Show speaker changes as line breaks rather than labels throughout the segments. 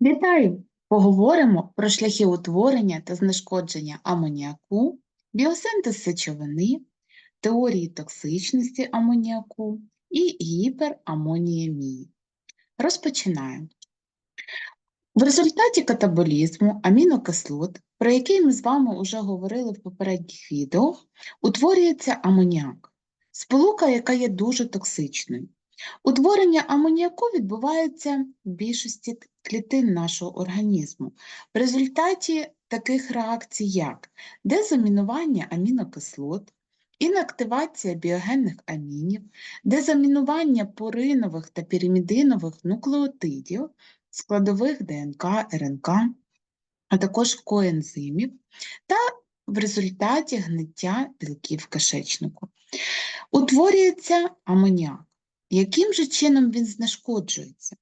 Вітаю! Поговоримо про шляхи утворення та знешкодження амоніаку, біосинтез сечовини, теорії токсичності амоніаку і гіперамоніємії. Розпочинаємо. В результаті катаболізму амінокислот, про який ми з вами вже говорили в попередніх відео, утворюється амоніак, сполука, яка є дуже токсичною. Утворення амоніаку відбувається в більшості клітин нашого організму в результаті таких реакцій, як дезамінування амінокислот, інактивація біогенних амінів, дезамінування поринових та піримідинових нуклеотидів, складових ДНК, РНК, а також коензимів, та в результаті гниття білків кишечнику. Утворюється амоніак. Яким же чином він знешкоджується?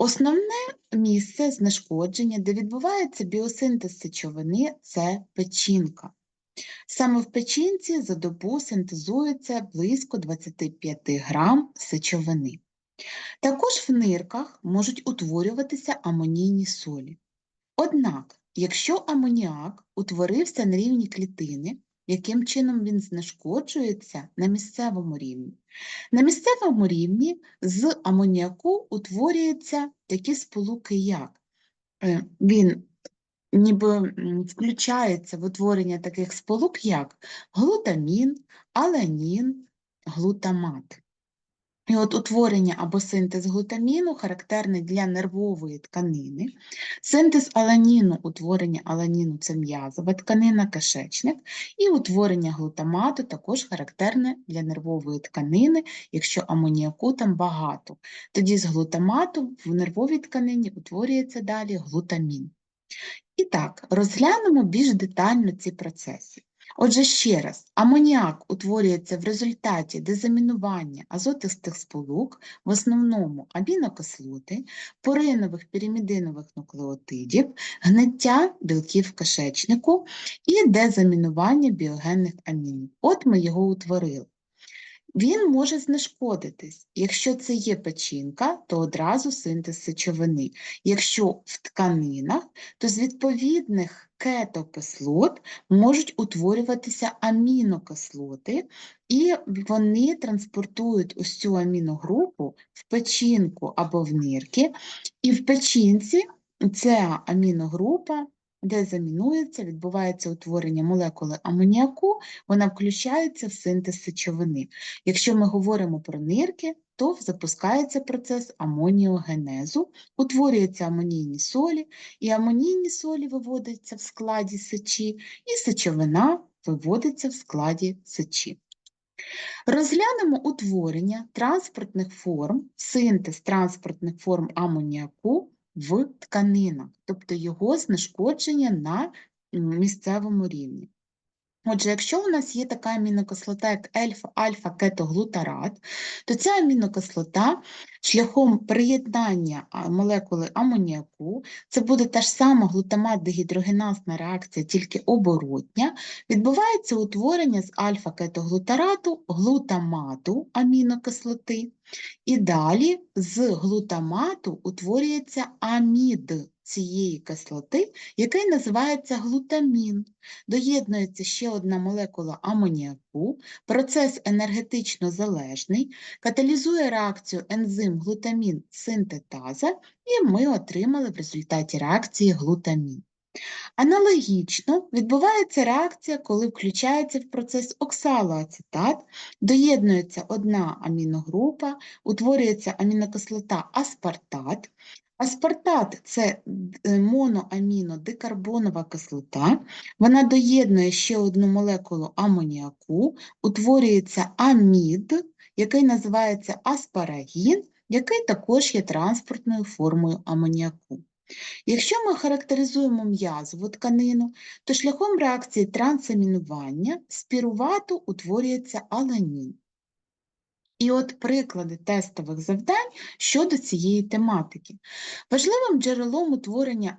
Основне місце знешкодження, де відбувається біосинтез сечовини, це печінка. Саме в печінці за добу синтезується близько 25 грам сечовини. Також в нирках можуть утворюватися амонійні солі. Однак, якщо амоніак утворився на рівні клітини, яким чином він знешкоджується на місцевому рівні? На місцевому рівні з амоніаку утворюються такі сполуки, як е, він ніби включається в утворення таких сполук, як глутамін, аланін, глутамат. І от утворення або синтез глутаміну характерний для нервової тканини, синтез аланіну, утворення аланіну це м'язова тканина, кишечник, і утворення глутамату також характерне для нервової тканини, якщо амоніаку там багато. Тоді з глутамату в нервовій тканині утворюється далі глутамін. І так, розглянемо більш детально ці процеси. Отже, ще раз, амоніак утворюється в результаті дезамінування азотистих сполук, в основному амінокислоти, поринових піримідинових нуклеотидів, гниття білків кишечнику і дезамінування біогенних амінів. От ми його утворили. Він може знешкодитись. Якщо це є печінка, то одразу синтез сечовини. Якщо в тканинах, то з відповідних кетокислот можуть утворюватися амінокислоти, і вони транспортують ось цю аміногрупу в печінку або в нирки, і в печінці ця аміногрупа де замінується, відбувається утворення молекули амоніаку, вона включається в синтез сечовини. Якщо ми говоримо про нирки, то запускається процес амоніогенезу, утворюються амонійні солі, і амонійні солі виводяться в складі сечі, і сечовина виводиться в складі сечі. Розглянемо утворення транспортних форм, синтез транспортних форм амоніаку в тканинах, тобто його знешкодження на місцевому рівні. Отже, якщо у нас є така амінокислота, як альфа-кетоглутарат, то ця амінокислота шляхом приєднання молекули амоніаку, це буде та ж сама глутамат дегідрогеназна реакція, тільки оборотня, відбувається утворення з альфа-кетоглутарату глутамату амінокислоти, і далі з глутамату утворюється амід цієї кислоти, який називається глутамін. Доєднується ще одна молекула амоніаку, процес енергетично залежний, каталізує реакцію ензим глутамін синтетаза, і ми отримали в результаті реакції глутамін. Аналогічно відбувається реакція, коли включається в процес оксалоацетат, доєднується одна аміногрупа, утворюється амінокислота аспартат. Аспартат це е, моноамінодикарбонова кислота, вона доєднує ще одну молекулу амоніаку, утворюється амід, який називається аспарагін, який також є транспортною формою амоніаку. Якщо ми характеризуємо м'язову тканину, то шляхом реакції трансамінування з пірувату утворюється аланін. І от приклади тестових завдань щодо цієї тематики. Важливим джерелом утворення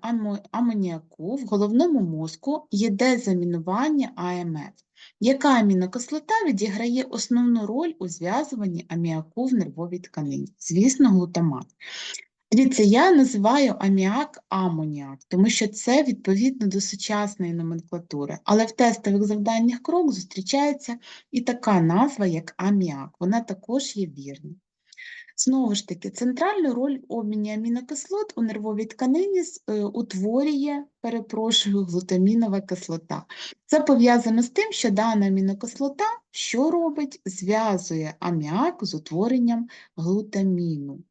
амоніаку в головному мозку є дезамінування АМФ. Яка амінокислота відіграє основну роль у зв'язуванні аміаку в нервовій тканині? Звісно, глутамат. Дивіться, я називаю аміак амоніак, тому що це відповідно до сучасної номенклатури. Але в тестових завданнях крок зустрічається і така назва, як аміак. Вона також є вірна. Знову ж таки, центральну роль обміні амінокислот у нервовій тканині е, утворює, перепрошую, глутамінова кислота. Це пов'язано з тим, що дана амінокислота що робить? Зв'язує аміак з утворенням глутаміну.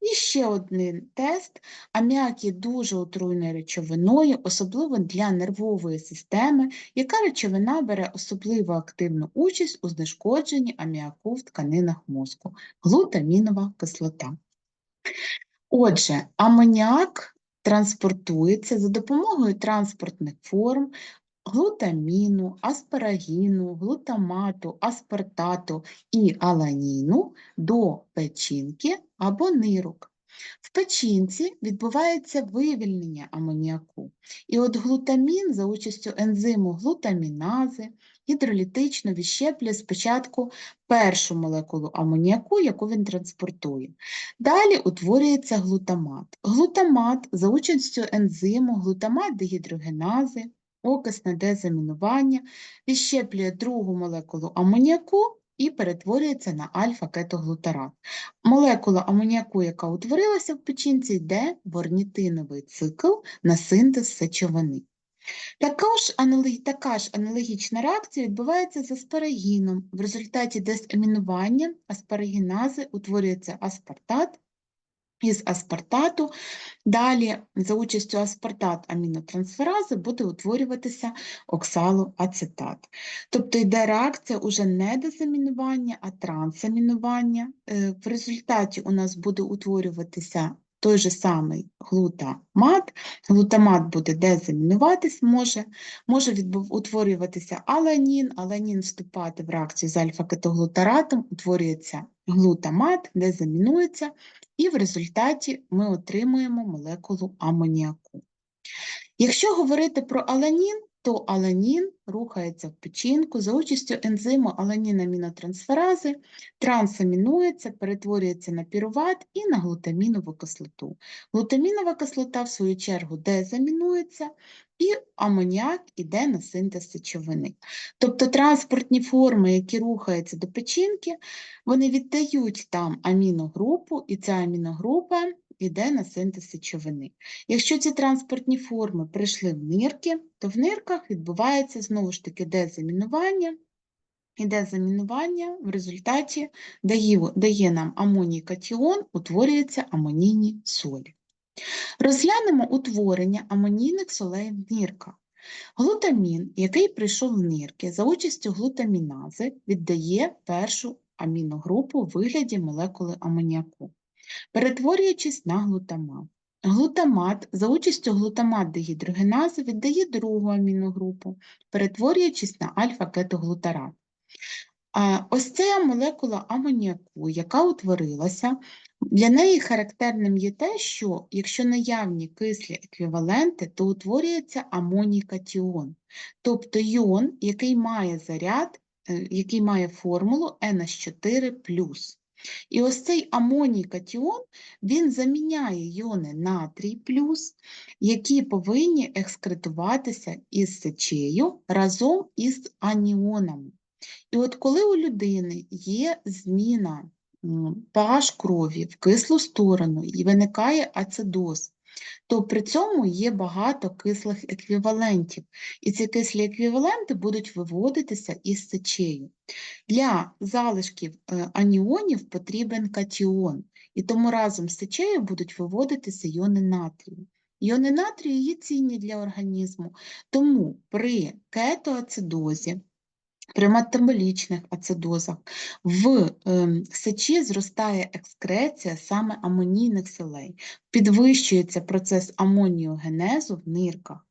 І ще один тест. Аміак є дуже отруйною речовиною, особливо для нервової системи, яка речовина бере особливо активну участь у знешкодженні аміаку в тканинах мозку глутамінова кислота. Отже, амоніак транспортується за допомогою транспортних форм глутаміну, аспарагіну, глутамату, аспартату і аланіну до печінки або нирок. В печінці відбувається вивільнення амоніаку. І от глутамін за участю ензиму глутамінази гідролітично відщеплює спочатку першу молекулу амоніаку, яку він транспортує. Далі утворюється глутамат. Глутамат за участю ензиму глутамат дегідрогенази, окисне дезамінування, відщеплює другу молекулу амоніаку і перетворюється на альфа-кетоглутарат. Молекула амоніаку, яка утворилася в печінці, йде в орнітиновий цикл на синтез сечовини. Також така ж аналогічна реакція відбувається з аспарагіном. В результаті дезамінування аспарагінази утворюється аспартат, із аспартату. Далі, за участю аспартат амінотрансферази, буде утворюватися оксалоацетат. Тобто йде реакція уже не дезамінування, а трансамінування. Е, В результаті у нас буде утворюватися той же самий глутамат. Глутамат буде дезамінуватись, може, може утворюватися аланін, аланін вступати в реакцію з альфа-кетоглутаратом, утворюється глутамат, дезамінується, і в результаті ми отримуємо молекулу амоніаку. Якщо говорити про аланін, то аланін рухається в печінку за участю ензиму аланінамінотрансферази, трансамінується, перетворюється на піруват і на глутамінову кислоту. Глутамінова кислота, в свою чергу, дезамінується, і амоніак іде на синтез сечовини. Тобто транспортні форми, які рухаються до печінки, вони віддають там аміногрупу, і ця аміногрупа йде на синтез сечовини. Якщо ці транспортні форми прийшли в нирки, то в нирках відбувається знову ж таки дезамінування, і дезамінування в результаті дає, дає нам амоній катіон, утворюються амонійні солі. Розглянемо утворення амонійних солей в нирках. Глутамін, який прийшов в нирки за участю глутамінази, віддає першу аміногрупу у вигляді молекули амоніаку, перетворюючись на глутамат. Глутамат за участю глутамат-дегідрогенази віддає другу аміногрупу, перетворюючись на альфа-кетоглутарат. Ось ця молекула амоніаку, яка утворилася, для неї характерним є те, що якщо наявні кислі еквіваленти, то утворюється амоній катіон, тобто іон, який має заряд, е, який має формулу NH4+. І ось цей амоній катіон, він заміняє іони натрій плюс, які повинні екскретуватися із сечею разом із аніонами. І от коли у людини є зміна pH крові в кислу сторону і виникає ацидоз, то при цьому є багато кислих еквівалентів, і ці кислі еквіваленти будуть виводитися із сечею. Для залишків е, аніонів потрібен катіон, і тому разом з сечею будуть виводитися іони натрію. Іони натрію є цінні для організму, тому при кетоацидозі при метаболічних ацидозах в ем, сечі зростає екскреція саме амонійних солей, підвищується процес амоніогенезу в нирках.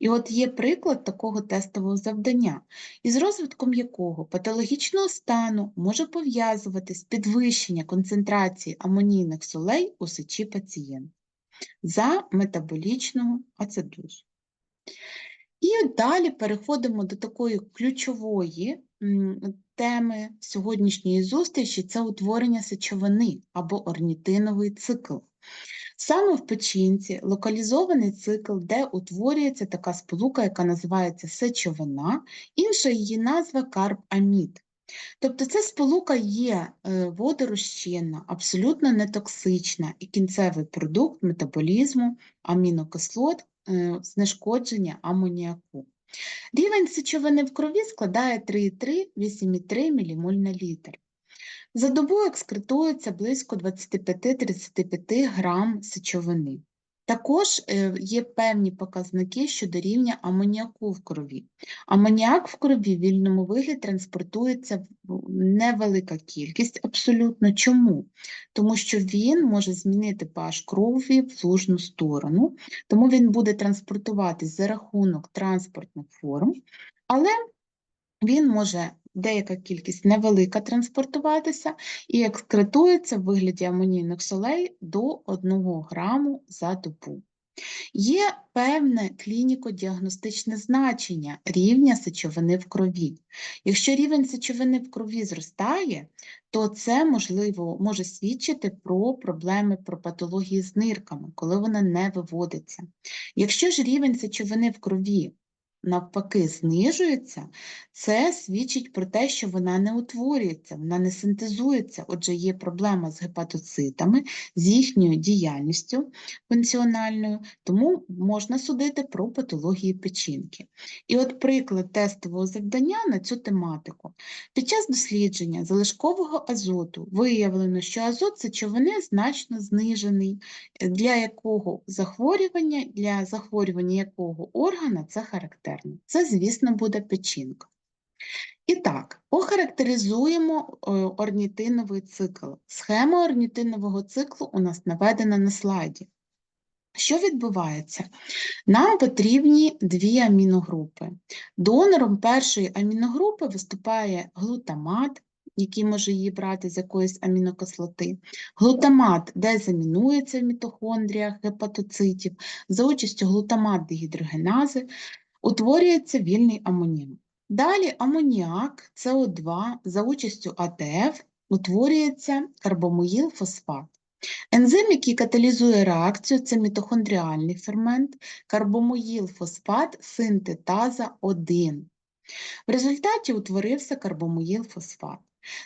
І от є приклад такого тестового завдання, із розвитком якого патологічного стану може пов'язуватись підвищення концентрації амонійних солей у сечі пацієнта за метаболічного ацидозу. І далі переходимо до такої ключової теми сьогоднішньої зустрічі це утворення сечовини або орнітиновий цикл. Саме в печінці локалізований цикл, де утворюється така сполука, яка називається сечовина, інша її назва карбамід. Тобто ця сполука є е, водорозчинна, абсолютно нетоксична і кінцевий продукт метаболізму амінокислот, знешкодження амоніаку. Рівень сечовини в крові складає 3,3-8,3 мілімоль на літр. За добу екскретується близько 25-35 грам сечовини. Також е, є певні показники щодо рівня амоніаку в крові. Амоніак в крові в вільному вигляді транспортується невелика кількість абсолютно. Чому? Тому що він може змінити pH крові в лужну сторону, тому він буде транспортуватись за рахунок транспортних форм, але він може деяка кількість невелика транспортуватися і екскретується в вигляді амонійних солей до 1 граму за добу. Є певне клініко-діагностичне значення рівня сечовини в крові. Якщо рівень сечовини в крові зростає, то це можливо може свідчити про проблеми про патології з нирками, коли вона не виводиться. Якщо ж рівень сечовини в крові навпаки знижується, це свідчить про те, що вона не утворюється, вона не синтезується, отже, є проблема з гепатоцитами, з їхньою діяльністю функціональною, тому можна судити про патології печінки. І от приклад тестового завдання на цю тематику. Під час дослідження залишкового азоту виявлено, що азот сечовини значно знижений, для якого захворювання, для захворювання якого органа це характерно характерно. Це, звісно, буде печінка. І так, охарактеризуємо е, орнітиновий цикл. Схема орнітинового циклу у нас наведена на слайді. Що відбувається? Нам потрібні дві аміногрупи. Донором першої аміногрупи виступає глутамат, який може її брати з якоїсь амінокислоти. Глутамат дезамінується в мітохондріях гепатоцитів за участю глутамат дегідрогенази, утворюється вільний амоніак. Далі амоніак СО2 за участю АТФ утворюється карбомоїлфосфат. Ензим, який каталізує реакцію, це мітохондріальний фермент, карбомоїлфосфат синтетаза 1. В результаті утворився карбомоїлфосфат.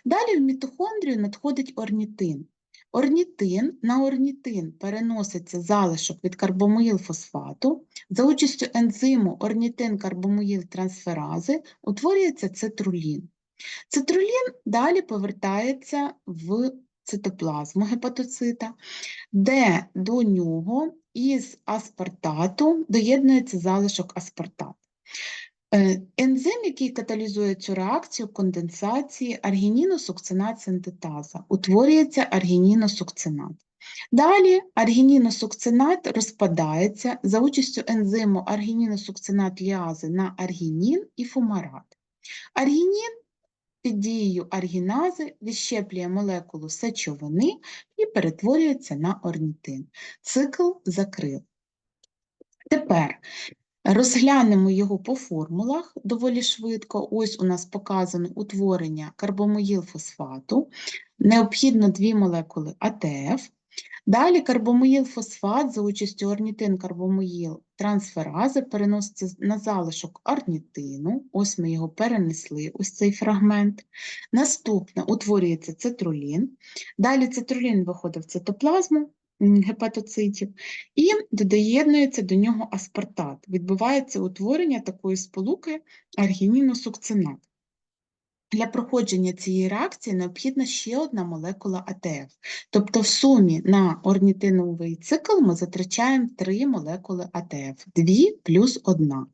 Далі в мітохондрію надходить орнітин. Орнітин на орнітин переноситься залишок від карбомоїлфосфату, за участю ензиму орнітин-карбомоїл-трансферази утворюється цитрулін. Цитрулін далі повертається в цитоплазму гепатоцита, де до нього із аспартату доєднується залишок аспартату. Е, ензим, який каталізує цю реакцію конденсації аргініносукцинат синтетаза, утворюється аргініносукцинат. Далі аргініносукцинат розпадається за участю ензиму аргініносукцинат ліази на аргінін і фумарат. Аргінін під дією аргінази відщеплює молекулу сечовини і перетворюється на орнітин. Цикл закрив. Тепер Розглянемо його по формулах доволі швидко. Ось у нас показано утворення карбомоїлфосфату, необхідно дві молекули АТФ. Далі карбомоїлфосфат за участю орнітин-карбомоїл трансферази переноситься на залишок орнітину. Ось ми його перенесли, ось цей фрагмент. Наступне утворюється цитрулін. Далі цитрулін виходить в цитоплазму, гепатоцитів, і додаєднується до нього аспартат. Відбувається утворення такої сполуки аргініносукцинат. Для проходження цієї реакції необхідна ще одна молекула АТФ. Тобто в сумі на орнітиновий цикл ми затрачаємо три молекули АТФ, дві плюс одна.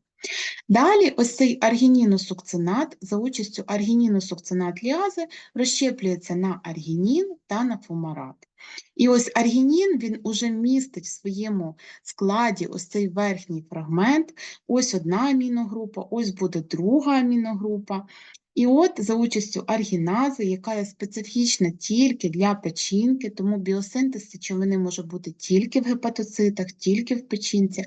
Далі ось цей аргініносукцинат за участю аргініносукцинат ліази розщеплюється на аргінін та на фумарат. І ось аргінін він уже містить в своєму складі ось цей верхній фрагмент, ось одна аміногрупа, ось буде друга аміногрупа. І от за участю аргінази, яка є специфічна тільки для печінки, тому біосинтез сечовини може бути тільки в гепатоцитах, тільки в печінці,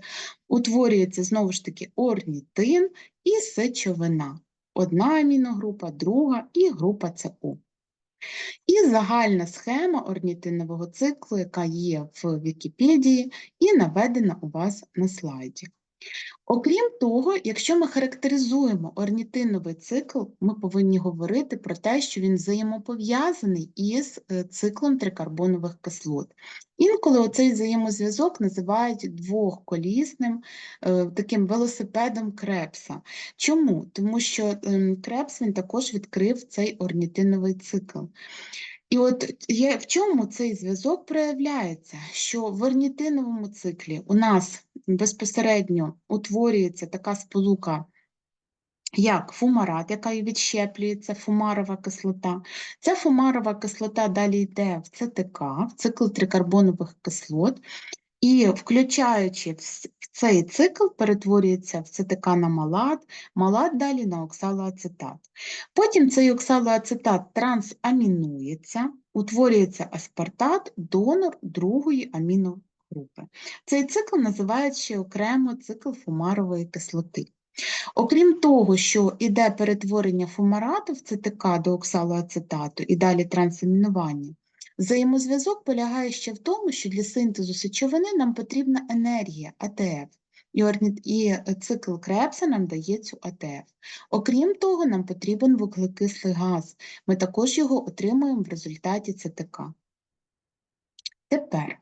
утворюється знову ж таки орнітин і сечовина. Одна аміногрупа, друга і група ЦУ. І загальна схема орнітинового циклу, яка є в Вікіпедії і наведена у вас на слайді. Окрім того, якщо ми характеризуємо орнітиновий цикл, ми повинні говорити про те, що він взаємопов'язаний із е, циклом трикарбонових кислот. Інколи оцей взаємозв'язок називають двохколісним е, таким велосипедом Крепса. Чому? Тому що ем, Крепс він також відкрив цей орнітиновий цикл. І от є, в чому цей зв'язок проявляється? Що в орнітиновому циклі у нас безпосередньо утворюється така сполука, як фумарат, яка і відщеплюється, фумарова кислота. Ця фумарова кислота далі йде в ЦТК, в цикл трикарбонових кислот, і включаючи цей цикл, перетворюється в ЦТК на малат, малат далі на оксалоацетат. Потім цей оксалоацетат трансамінується, утворюється аспартат, донор другої аміногрупи. Цей цикл називають ще окремо цикл фумарової кислоти. Окрім того, що йде перетворення фумарату в ЦТК до оксалоацетату і далі трансамінування, Взаємозв'язок полягає ще в тому, що для синтезу сечовини нам потрібна енергія АТФ, і, е, цикл Крепса нам дає цю АТФ. Окрім того, нам потрібен вуглекислий газ. Ми також його отримуємо в результаті ЦТК. Тепер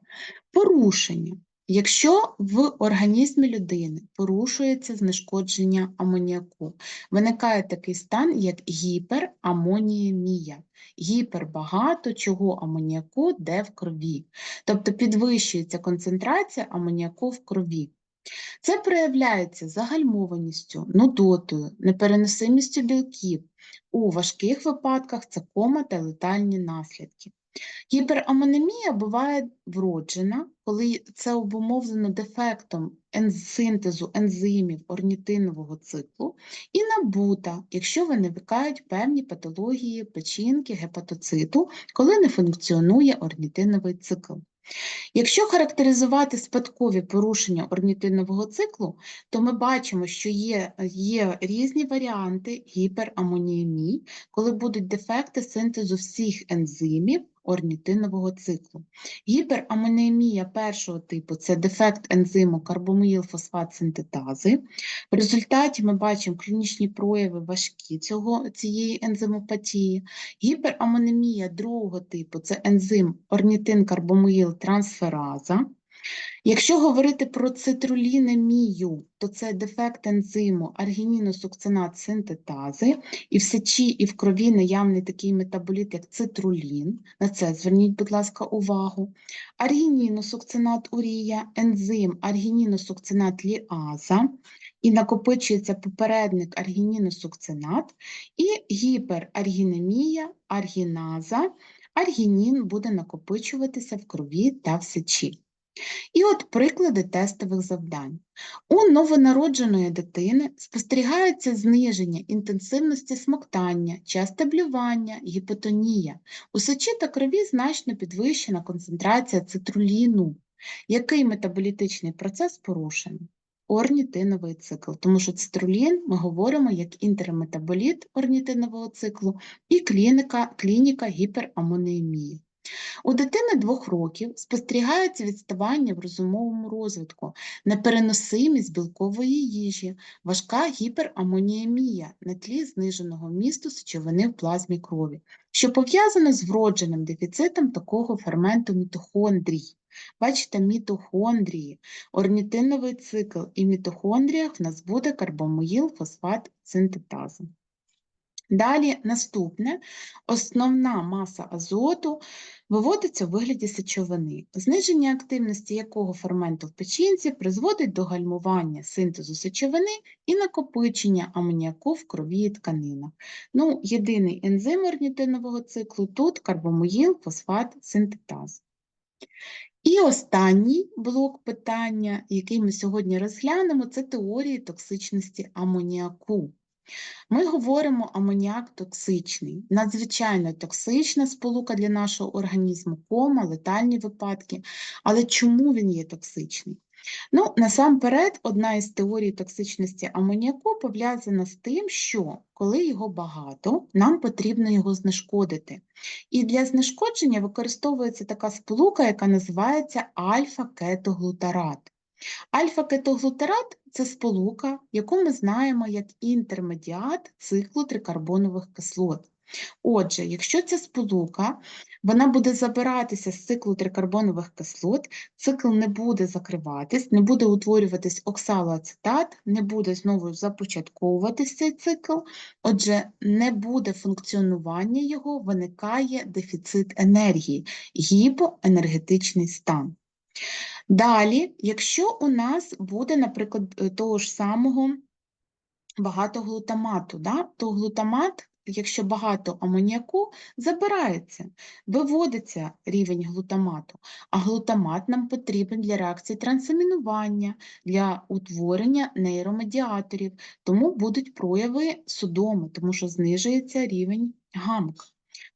порушення. Якщо в організмі людини порушується знешкодження амоніаку, виникає такий стан, як гіперамоніємія. Гіпербагато чого амоніаку де в крові, тобто підвищується концентрація амоніаку в крові. Це проявляється загальмованістю, нудотою, непереносимістю білків. У важких випадках це кома та летальні наслідки. Гіперамонемія буває вроджена, коли це обумовлено дефектом синтезу ензимів орнітинового циклу, і набута, якщо виникають певні патології печінки, гепатоциту, коли не функціонує орнітиновий цикл. Якщо характеризувати спадкові порушення орнітинового циклу, то ми бачимо, що є є різні варіанти гіперамоніємії, коли будуть дефекти синтезу всіх ензимів орнітинового циклу. Гіперамонемія першого типу це дефект ензиму карбомілфосфат синтетази. В результаті ми бачимо клінічні прояви важкі цього, цієї ензимопатії. Гіперамонемія другого типу це ензим орнітин карбоміл трансфераза. Якщо говорити про цитрулінемію, то це дефект ензиму аргініносукцинат синтетази, і в сечі, і в крові наявний такий метаболіт, як цитрулін. На це зверніть, будь ласка, увагу. Аргініносукцинат урія, ензим аргініносукцинат ліаза, і накопичується попередник аргініносукцинат, і гіпераргінемія, аргіназа, аргінін буде накопичуватися в крові та в сечі. І от приклади тестових завдань. У новонародженої дитини спостерігається зниження інтенсивності смоктання, часте блювання, гіпотонія. У сечі та крові значно підвищена концентрація цитруліну. Який метаболітичний процес порушений? Орнітиновий цикл, тому що цитрулін ми говоримо як інтерметаболіт орнітинового циклу і клініка, клініка гіперамонемії. У дитини двох років спостерігається відставання в розумовому розвитку, непереносимість білкової їжі, важка гіперамоніемія на тлі зниженого місту сечовини в плазмі крові, що пов'язано з вродженим дефіцитом такого ферменту мітохондрій. Бачите, мітохондрії, орнітиновий цикл і в мітохондріях в нас буде карбомоїл фосфат синтетаза. Далі наступне основна маса азоту виводиться у вигляді сечовини, зниження активності якого ферменту в печінці призводить до гальмування синтезу сечовини і накопичення амоніаку в крові і тканинах. Ну, Єдиний ензим орнітинового циклу тут карбомоїл, фосфат, синтетаз. І останній блок питання, який ми сьогодні розглянемо, це теорії токсичності амоніаку. Ми говоримо амоніак токсичний, надзвичайно токсична сполука для нашого організму, кома, летальні випадки. Але чому він є токсичний? Ну, насамперед, одна із теорій токсичності амоніаку пов'язана з тим, що коли його багато, нам потрібно його знешкодити. І для знешкодження використовується така сполука, яка називається альфа-кетоглутарат. Альфа-кетоглутарат це сполука, яку ми знаємо як інтермедіат циклу трикарбонових кислот. Отже, якщо ця сполука вона буде забиратися з циклу трикарбонових кислот, цикл не буде закриватись, не буде утворюватись оксалоацетат, не буде знову започатковуватись цей цикл, отже, не буде функціонування його, виникає дефіцит енергії, гіпоенергетичний стан. Далі, якщо у нас буде, наприклад, е, того ж самого багато глутамату, да, то глутамат, якщо багато амоніаку, забирається, виводиться рівень глутамату, а глутамат нам потрібен для реакції трансамінування, для утворення нейромедіаторів, тому будуть прояви судоми, тому що знижується рівень гамк.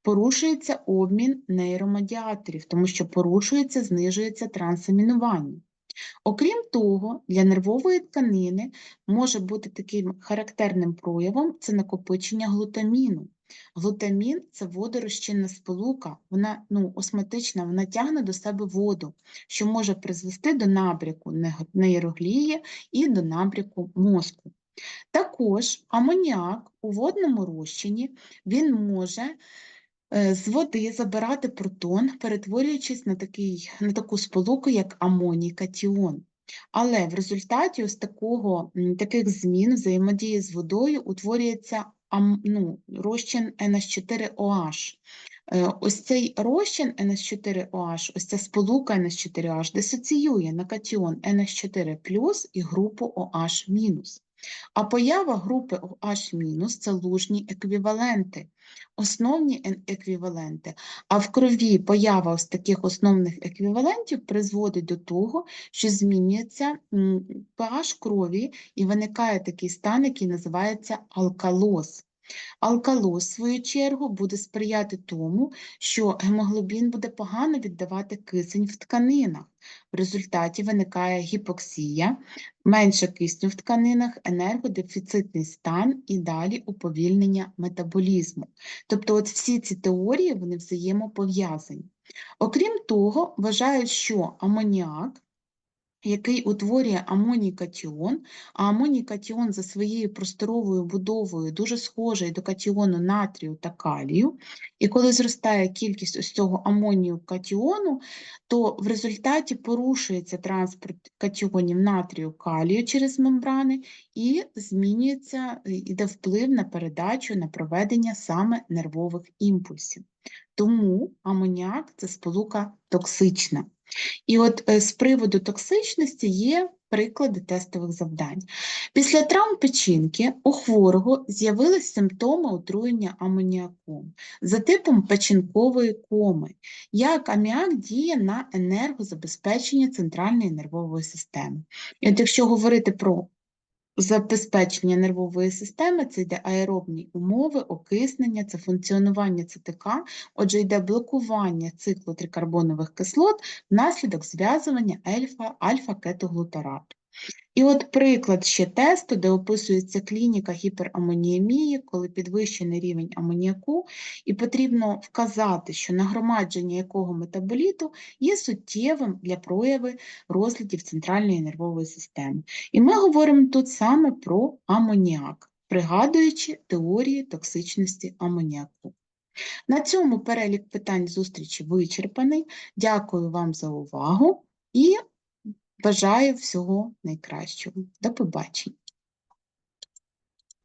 Порушується обмін нейромедіаторів, тому що порушується, знижується трансамінування. Окрім того, для нервової тканини може бути таким характерним проявом це накопичення глутаміну. Глутамін це водорозчинна сполука, вона ну, осмотична, вона тягне до себе воду, що може призвести до набряку нейроглії і до набряку мозку. Також амоніак у водному розчині він може з води забирати протон, перетворюючись на такий, на таку сполуку, як амоній катіон. Але в результаті ось такого, таких змін взаємодії з водою утворюється ну, розчин NH4OH. Е, ось цей розчин NH4OH, ось ця сполука NH4OH дисоціює на катіон NH4 і групу OH-. А поява групи OH- це лужні еквіваленти, основні еквіваленти. А в крові поява ось таких основних еквівалентів призводить до того, що змінюється pH крові і виникає такий стан, який називається алкалоз. Алкалоз, в свою чергу, буде сприяти тому, що гемоглобін буде погано віддавати кисень в тканинах. В результаті виникає гіпоксія, менше кисню в тканинах, енергодефіцитний стан і далі уповільнення метаболізму. Тобто от всі ці теорії вони взаємопов'язані. Окрім того, вважають, що амоніак який утворює амоній катіон, а амоній катіон за своєю просторовою будовою дуже схожий до катіону натрію та калію. І коли зростає кількість ось цього амонію катіону, то в результаті порушується транспорт катіонів натрію калію через мембрани і змінюється, йде вплив на передачу на проведення саме нервових імпульсів. Тому амоніак це сполука токсична. І от е, з приводу токсичності є приклади тестових завдань. Після травм печінки у хворого з'явились симптоми отруєння амоніаком за типом печінкової коми, як аміак діє на енергозабезпечення центральної нервової системи. І от якщо говорити про Забезпечення нервової системи це йде аеробні умови, окиснення, це функціонування ЦТК, отже, йде блокування циклу трикарбонових кислот внаслідок зв'язування альфа-кетоглутарату. І от приклад ще тесту, де описується клініка гіперамоніємії, коли підвищений рівень амоніаку, і потрібно вказати, що нагромадження якого метаболіту є суттєвим для прояви розладів центральної нервової системи. І ми говоримо тут саме про амоніак, пригадуючи теорії токсичності амоніаку. На цьому перелік питань зустрічі вичерпаний. Дякую вам за увагу і Бажаю всього найкращого. До побачення!